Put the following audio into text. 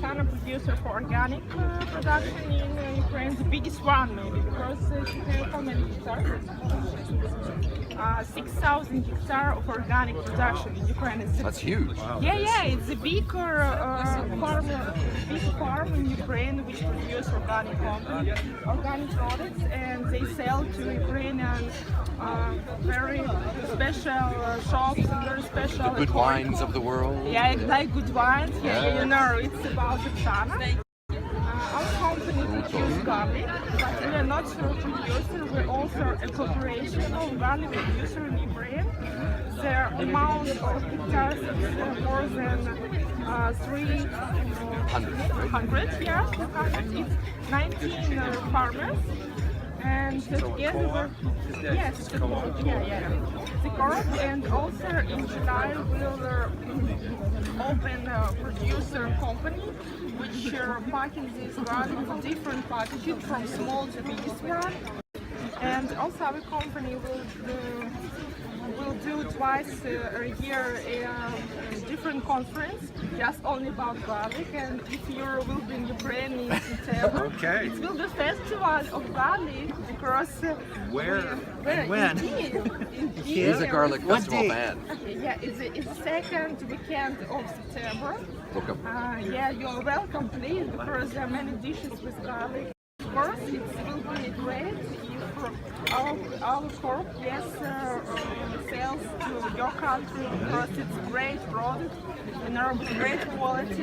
Oksana producer for organic uh, production in uh, Ukraine, the biggest one maybe, because uh, she has how many hectares? Uh, 6,000 hectare of organic production in Ukraine. It's That's huge. yeah, yeah, it's a big uh, uh, farm, big farm in Ukraine which produce organic company, organic products, and they sell to Ukrainian uh, very special uh, shops and very special Good wines of the world. yeah, like good wines. Yeah, Yeah. you know, it's about Oksana. Uh, our company produces garlic, but we are not a producer. We're also a corporation of garlic producer in Ukraine. The amount of hectares is more than uh, 300, Hundred, yeah, 200. It's 19 uh, farmers. And together we're, yes, it's yeah, yeah. The and also in July we'll uh, open a producer company which are packing this in different packages from small to biggest one. And also our company will do, will do twice uh, a year um, different conference just only about garlic. And if you will be in Ukraine in September, Okay. it will be festival of garlic because uh, Where where and when? in Kyiv, in Kyiv, He's a garlic What festival date? man. Okay, yeah, it's, the- it's second weekend of September. Welcome. Uh, yeah, you're welcome, please, because there are many dishes with garlic. Of course, it will be great if our, our corp, yes, uh, sells to your country because it's great product and are great quality.